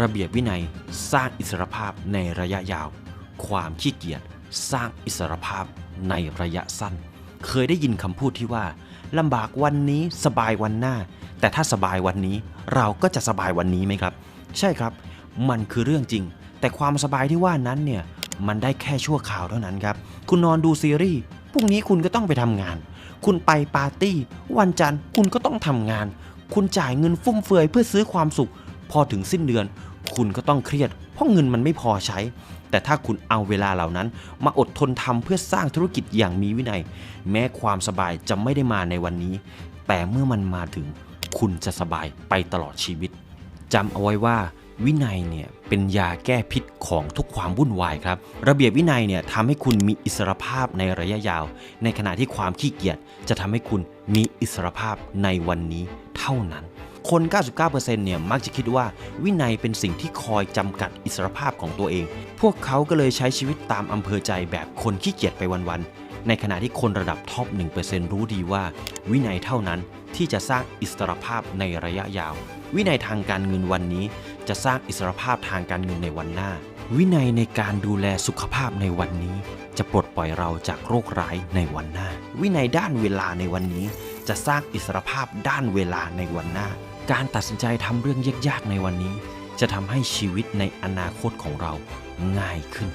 ระเบียบวินัยสร้างอิสรภาพในระยะยาว ความขี้เกียจสร้างอิสรภาพในระยะสั้น เคยได้ยินคำพูดที่ว่าลำบากวันนี้สบายวันหน้า แต่ถ้าสบายวันนี้เราก็จะสบายวันนี้ไหมครับ ใช่ครับ มันคือเรื่องจริง แต่ความสบายที่ว่านั้นเนี่ยมันได้แค่ชั่วคราวเท่านั้นครับ คุณนอนดูซีรีส์พรุ่งนี้คุณก็ต้องไปทำงาน คุณไปปาร์ตี้ วันจันทร์คุณก็ต้องทำงาน คุณจ่ายเงินฟุ่มเฟือยเพื่อซื้อความสุข พอถึงสิ้นเดือน คุณก็ต้องเครียด เพราะเงินมันไม่พอใช้ แต่ถ้าคุณเอาเวลาเหล่านั้น มาอดทนทำเพื่อสร้างธุรกิจอย่างมีวินัย แม้ความสบายจะไม่ได้มาในวันนี้ แต่เมื่อมันมาถึง คุณจะสบายไปตลอดชีวิตจำเอาไว้ว่าวินัยเนี่ยเป็นยาแก้พิษของทุกความวุ่นวายครับ ระเบียบวินัยเนี่ยทำให้คุณมีอิสรภาพในระยะยาว ในขณะที่ความขี้เกียจจะทำให้คุณมีอิสรภาพในวันนี้เท่านั้น คน 99%เนี่ยมักจะคิดว่าวินัยเป็นสิ่งที่คอยจำกัดอิสรภาพของตัวเอง พวกเขาก็เลยใช้ชีวิตตามอำเภอใจแบบคนขี้เกียจไปวันๆ ในขณะที่คนระดับท็อป 1%รู้ดีว่า วินัยเท่านั้นที่จะสร้างอิสรภาพในระยะยาว วินัยทางการเงินวันนี้ จะสร้างอิสรภาพทางการเงินในวันหน้า วินัยในการดูแลสุขภาพในวันนี้ จะปลดปล่อยเราจากโรคร้ายในวันหน้า วินัยด้านเวลาในวันนี้จะสร้างอิสรภาพด้านเวลาในวันหน้า การตัดสินใจทำเรื่องยากๆในวันนี้ จะทำให้ชีวิตในอนาคตของเราง่ายขึ้น